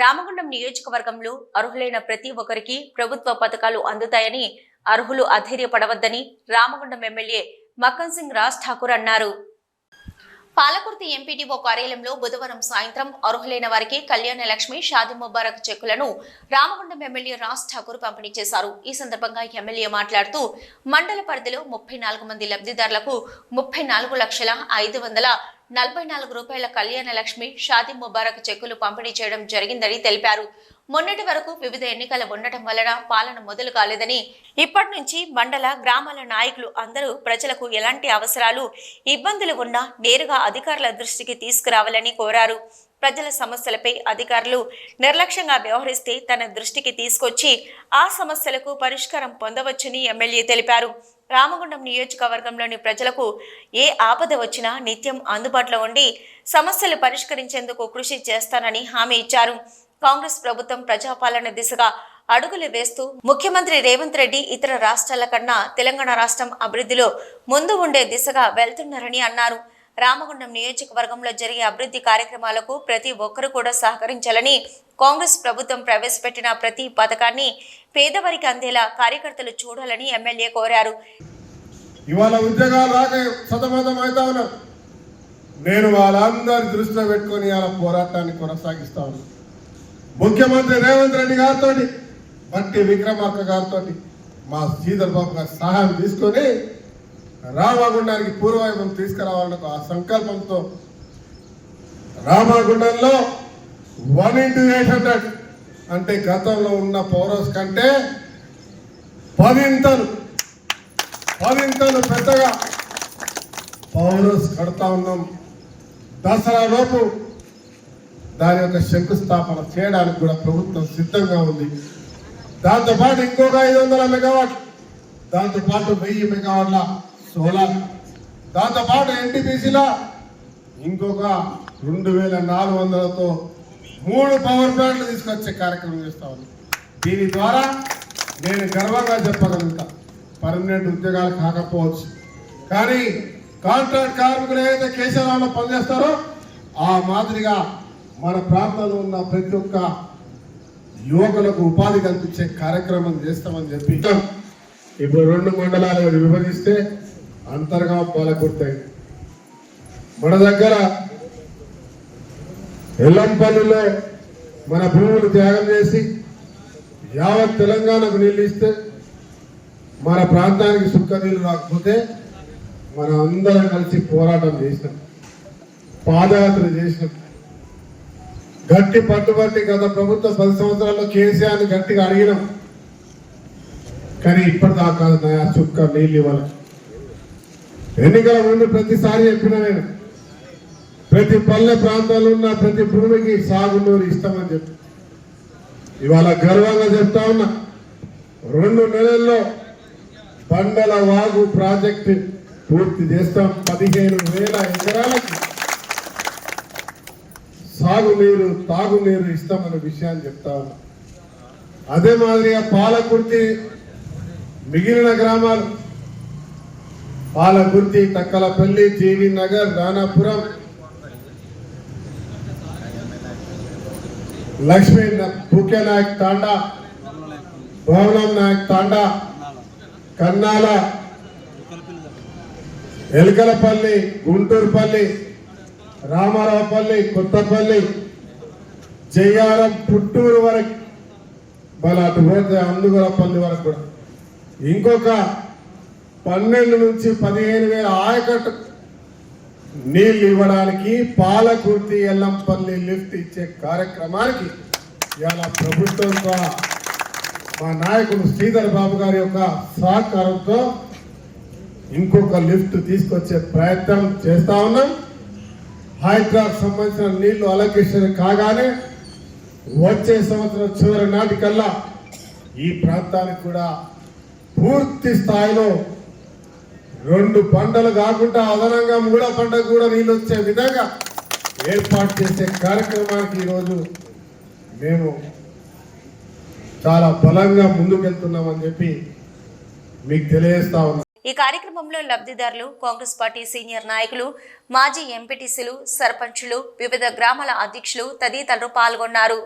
రామగుండం నియోజకవర్గంలో అర్హులైన ప్రతి ఒక్కరికి ప్రభుత్వ పథకాలు అందుతాయని అర్హులు అధైర్యపడవద్దని రామగుండం ఎమ్మెల్యే మక్కన్ సింగ్ రాజ్ ఠాకూర్ అన్నారు. పాలకుర్తి ఎంపీటీఓ కార్యాలయంలో బుధవారం సాయంత్రం అర్హులైన వారికి కళ్యాణ లక్ష్మి షాది ముబారక్ చెక్కులను రామగుండం ఎమ్మెల్యే రాజ్ ఠాకూర్ పంపిణీ చేశారు. ఈ సందర్భంగా ఎమ్మెల్యే మాట్లాడుతూ మండల పరిధిలో ముప్పై నాలుగు మంది లబ్ధిదారులకు ముప్పై నాలుగు లక్షల ఐదు వందల నలభై నాలుగు రూపాయల కళ్యాణ లక్ష్మి షాది ముబారక్ చెక్కులు పంపిణీ చేయడం జరిగిందని తెలిపారు. మొన్నటి వరకు వివిధ ఎన్నికలు ఉండటం వలన పాలన మొదలు కాలేదని ఇప్పటి నుంచి మండల గ్రామాల నాయకులు అందరూ ప్రజలకు ఎలాంటి అవసరాలు ఇబ్బందులు ఉన్నా నేరుగా అధికారుల దృష్టికి తీసుకురావాలని కోరారు. ప్రజల సమస్యలపై అధికారులు నిర్లక్ష్యంగా వ్యవహరిస్తే తన దృష్టికి తీసుకొచ్చి ఆ సమస్యలకు పరిష్కారం పొందవచ్చని ఎమ్మెల్యే తెలిపారు. రామగుండం నియోజకవర్గంలోని ప్రజలకు ఏ ఆపద వచ్చినా నిత్యం అందుబాటులో ఉండి సమస్యలు పరిష్కరించేందుకు కృషి చేస్తానని హామీ ఇచ్చారు. కాంగ్రెస్ ప్రభుత్వం ప్రజాపాలన దిశగా అడుగులు వేస్తూ ముఖ్యమంత్రి రేవంత్ రెడ్డి ఇతర రాష్ట్రాల కన్నా తెలంగాణ రాష్ట్రం అభివృద్ధిలో ముందు ఉండే దిశగా వెళ్తున్నారని అన్నారు. రామగుండం నియోజకవర్గంలో జరిగే అభివృద్ధి కార్యక్రమాలకు ప్రతి ఒక్కరూ కూడా సహకరించాలని కాంగ్రెస్ ప్రభుత్వం ప్రవేశపెట్టిన ప్రతి పథకాన్ని పేదవారికి అందేలా కార్యకర్తలు చూడాలని ఎమ్మెల్యే కోరారు. ఇవాళ ఉద్యోగాలు రాక సతమతం అవుతా నేను వాళ్ళందరి దృష్టిలో పెట్టుకొని పోరాటాన్ని కొనసాగిస్తా ఉన్నాను ముఖ్యమంత్రి రేవంత్ రెడ్డి గారితో బట్టి విక్రమార్క గారితో మా శ్రీధర్ బాబు గారి సహాయం తీసుకొని రామగుండానికి పూర్వవైభవం తీసుకురావాలన్న ఆ సంకల్పంతో రామగుండంలో వన్ ఇంటూ ఎయిట్ హండ్రెడ్ అంటే గతంలో ఉన్న పౌరస్ కంటే పదింతలు పదింతలు పెద్దగా పౌరస్ కడతా ఉన్నాం. దసరా లోపు దాని యొక్క శంకుస్థాపన చేయడానికి కూడా ప్రభుత్వం సిద్ధంగా ఉంది. దాంతోపాటు ఇంకొక ఐదు వందల మెగావాట్ దాంతోపాటు వెయ్యి మెగావాట్ల సోలార్. దాంతోపాటు ఎన్టీపీసీలో ఇంకొక రెండు వేల నాలుగు వందలతో మూడు పవర్ ప్లాంట్లు తీసుకొచ్చే కార్యక్రమం చేస్తా దీని ద్వారా నేను గర్వంగా చెప్పగలుగుతా పర్మనెంట్ ఉద్యోగాలు కాకపోవచ్చు. కానీ కాంట్రాక్ట్ కార్మికులు ఏదైతే కేశవరావులో పనిచేస్తారో ఆ మాదిరిగా మన ప్రాంతంలో ఉన్న ప్రతి ఒక్క యువకులకు ఉపాధి కల్పించే కార్యక్రమం చేస్తామని చెప్పి ఇప్పుడు రెండు మండలాలు విభజిస్తే అంతర్గా పాలకొడతాయి మన దగ్గర ఎల్లంపల్లిలో మన భూములు త్యాగం చేసి యావత్ తెలంగాణకు నీళ్ళు ఇస్తే మన ప్రాంతానికి సుక్క నీళ్ళు రాకపోతే మనం అందరం కలిసి పోరాటం చేసినాం. పాదయాత్ర చేసినాం. గట్టి పట్టుబట్టి గత ప్రభుత్వ పది సంవత్సరాల్లో కేసీఆర్ గట్టిగా అడిగినాం. కానీ ఇప్పటిదాకా నయా చుక్క నీళ్ళు ఇవ్వాలి. ఎన్నికల ముందు ప్రతిసారి చెప్పిన నేను ప్రతి పల్లె ప్రాంతాల్లో ఉన్న ప్రతి భూమికి సాగునీరు ఇస్తామని చెప్పి. ఇవాళ గర్వంగా చెప్తా ఉన్నా రెండు నెలల్లో బండల వాగు ప్రాజెక్టు పూర్తి చేస్తాం. పదిహేను వేల ఎకరాలకి. సాగునీరు తాగునీరు ఇస్తామన్న విషయాన్ని చెప్తా ఉన్నా. అదే మాదిరిగా పాలకుర్తి మిగిలిన గ్రామాలు పాలకుర్తి తక్కలపల్లి జీవి నగర్ రాణాపురం లక్ష్మీ భూకే నాయక్ తాండా భవనం నాయక్ తాండా కన్నాల ఎలకలపల్లి గుంటూరుపల్లి రామారావుపల్లి కొత్తపల్లి జయ్యారం పుట్టూరు వరకు మళ్ళీ అటు పోతే అందుగులపల్లి వరకు కూడా. ఇంకొక పన్నెండు నుంచి పదిహేను వేల ఆయకట్టు నీళ్ళు ఇవ్వడానికి పాలకుర్తి ఎల్లంపల్లి లిఫ్ట్ ఇచ్చే కార్యక్రమానికి ఇవాళ ప్రభుత్వం మా నాయకుడు శ్రీధర్ బాబు గారి యొక్క సహకారంతో ఇంకొక లిఫ్ట్ తీసుకొచ్చే ప్రయత్నం చేస్తా ఉన్నాం. హైదరాబాద్ సంబంధించిన నీళ్ళు అలొకేషన్ కాగానే వచ్చే సంవత్సరం చివరి నాటికల్లా ఈ ప్రాంతానికి కూడా పూర్తి స్థాయిలో రెండు పంటలు కాకుండా అదనంగా మూడో పంటకు కూడా నీళ్ళు వచ్చే విధంగా ఏర్పాటు చేసే కార్యక్రమానికి ఈరోజు మేము చాలా బలంగా ముందుకెళ్తున్నామని చెప్పి మీకు తెలియజేస్తా ఉన్నాం ఈ కార్యక్రమంలో లబ్ధిదారులు కాంగ్రెస్ పార్టీ సీనియర్ నాయకులు మాజీ ఎంపీటీసీలు సర్పంచులు వివిధ గ్రామాల అధ్యక్షులు తదితరులు పాల్గొన్నారు.